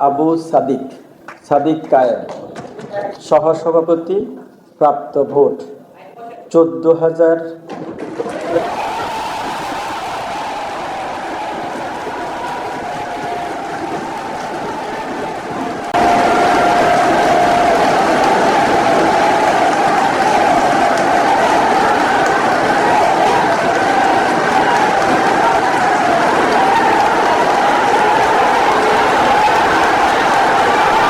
আবু সাদিক। সাদিক কায়েম। সহসভাপতি প্রাপ্ত ভোট। চোদ্দ হাজার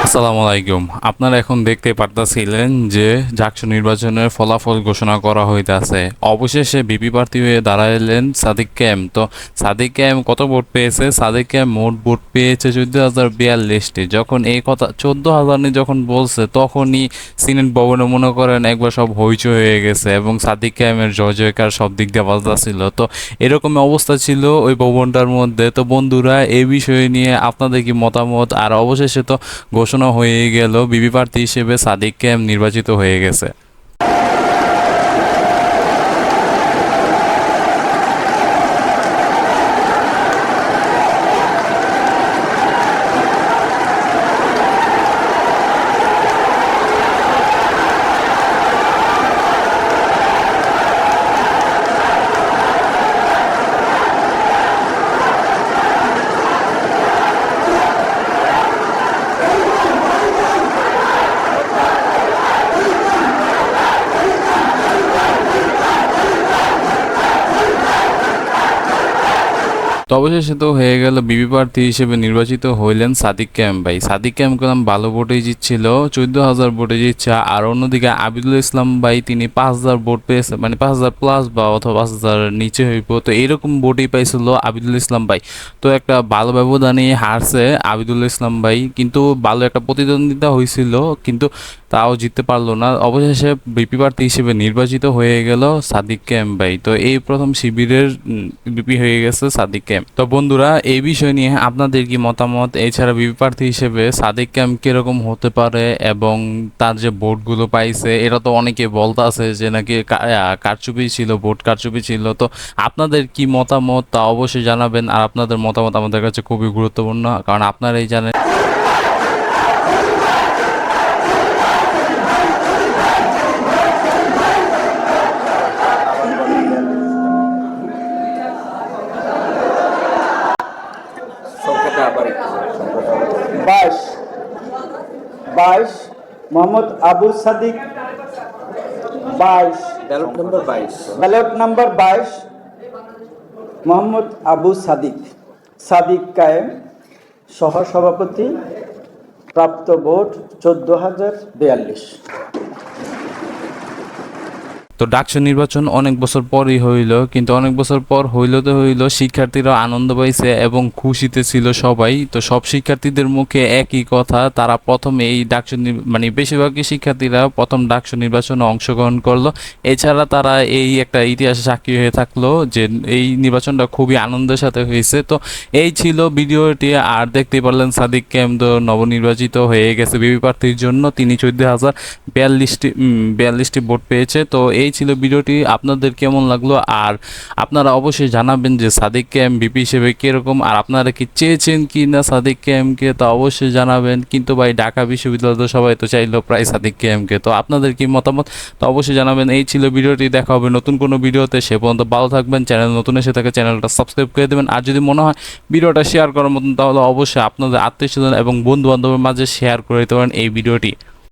আসসালামু আলাইকুম। আপনারা এখন দেখতে পারতেছিলেন যে জাকসু নির্বাচনের ফলাফল ঘোষণা করা হইতাছে। অবশেষে বিপি প্রার্থী হয়ে দাঁড়াইলেন সাদিক ক্যাম। তো সাদিক ক্যাম কত ভোট পেয়েছে? সাদিক ক্যাম মোট ভোট পেয়েছে চোদ্দ হাজার বিয়াল্লিশটি। যখন এই কথা চোদ্দ হাজার নিয়ে যখন বলছে, তখনই সিনেট ভবনে মনে করেন একবার সব হইচই হয়ে গেছে এবং সাদিক ক্যামের জয় জয়কার সব দিক দিয়ে বাজতেছিল তো এরকম অবস্থা ছিল ওই ভবনটার মধ্যে। তো বন্ধুরা এই বিষয় নিয়ে আপনাদের কি মতামত? আর অবশেষে তো ঘোষণা হয়ে গেল। বিবি প্রার্থী হিসেবে সাদিক ক্যাম নির্বাচিত হয়ে গেছে। তো অবশেষে তো হয়ে গেল বিবি প্রার্থী হিসেবে নির্বাচিত হইলেন সাদিক ক্যাম ভাই। সাদিক ক্যাম ভালো ভোটে জিতছিল চোদ্দ হাজার ভোটে জিতছে। আর অন্যদিকে আবিদুল ইসলাম ভাই, তিনি পাঁচ হাজার ভোট পেয়েছে মানে পাঁচ হাজার প্লাস বা অথবা পাঁচ হাজার নিচে হইব। তো এরকম ভোটই পাইছিল আবিদুল ইসলাম ভাই। তো একটা ভালো ব্যবধানে হারছে আবিদুল ইসলাম ভাই, কিন্তু ভালো একটা প্রতিদ্বন্দ্বিতা হয়েছিল কিন্তু তাও জিততে পারল না। অবশেষে বিপি প্রার্থী হিসেবে নির্বাচিত হয়ে গেল সাদিক ক্যাম ভাই। তো এই প্রথম শিবিরের বিপি হয়ে গেছে সাদিক ক্যাম্প। তো বন্ধুরা, এই বিষয় নিয়ে আপনাদের কি মতামত? এছাড়া বিপি প্রার্থী হিসেবে সাদেক ক্যাম্প কীরকম হতে পারে এবং তার যে ভোটগুলো পাইছে, এটা তো অনেকে বলতে আছে যে নাকি কারচুপি ছিল, ভোট কারচুপি ছিল। তো আপনাদের কি মতামত তা অবশ্যই জানাবেন, আর আপনাদের মতামত আমাদের কাছে খুবই গুরুত্বপূর্ণ, কারণ আপনারাই জানেন। বাইশ মোহাম্মদ আবু সাদিক বাইশ। ব্যালট নম্বর বাইশ। ব্যালট নাম্বার বাইশ মোহাম্মদ আবু সাদিক। সাদিক কায়েম সহসভাপতি প্রাপ্ত ভোট চোদ্দ হাজার বিয়াল্লিশ। তো ডাকসু নির্বাচন অনেক বছর পরই হইল, কিন্তু অনেক বছর পর হইল তো হইল, শিক্ষার্থীরা আনন্দ পাইছে এবং খুশিতে ছিল সবাই। তো সব শিক্ষার্থীদের মুখে একই কথা, তারা প্রথম এই ডাকসু মানে বেশিরভাগই শিক্ষার্থীরা প্রথম ডাকসু নির্বাচনে অংশগ্রহণ করল। এছাড়া তারা এই একটা ইতিহাসে সাক্ষী হয়ে থাকল যে এই নির্বাচনটা খুবই আনন্দের সাথে হয়েছে। তো এই ছিল ভিডিওটি, আর দেখতে পারলেন সাদিক কেমদ নবনির্বাচিত হয়ে গেছে বিবি প্রার্থীর জন্য। তিনি চোদ্দ হাজার বিয়াল্লিশটি বিয়াল্লিশটি ভোট পেয়েছে। তো এই ছিল ভিডিওটি। আপনাদের কেমন লাগল? আর আপনারা অবশ্যই জানাবেন যে সাদিক ক্যাম বিপি হিসেবে কীরকম, আর আপনারা কি চেয়েছেন কি না সাদিক ক্যামকে তা অবশ্যই জানাবেন। কিন্তু ভাই, ঢাকা বিশ্ববিদ্যালয় তো সবাই তো চাইলো প্রায় সাদিক ক্যামকে তো আপনাদের কি মতামত? তো অবশ্যই জানাবেন। এই ছিল ভিডিওটি, দেখা হবে নতুন কোনো ভিডিওতে। সে পর্যন্ত ভালো থাকবেন, চ্যানেল নতুন এসে থাকে, চ্যানেলটা সাবস্ক্রাইব করে দেবেন। আর যদি মনে হয় ভিডিওটা শেয়ার করার মতন, তাহলে অবশ্যই আপনাদের আত্মীয় স্বজন এবং বন্ধু বান্ধবের মাঝে শেয়ার করে দিতে পারেন এই ভিডিওটি।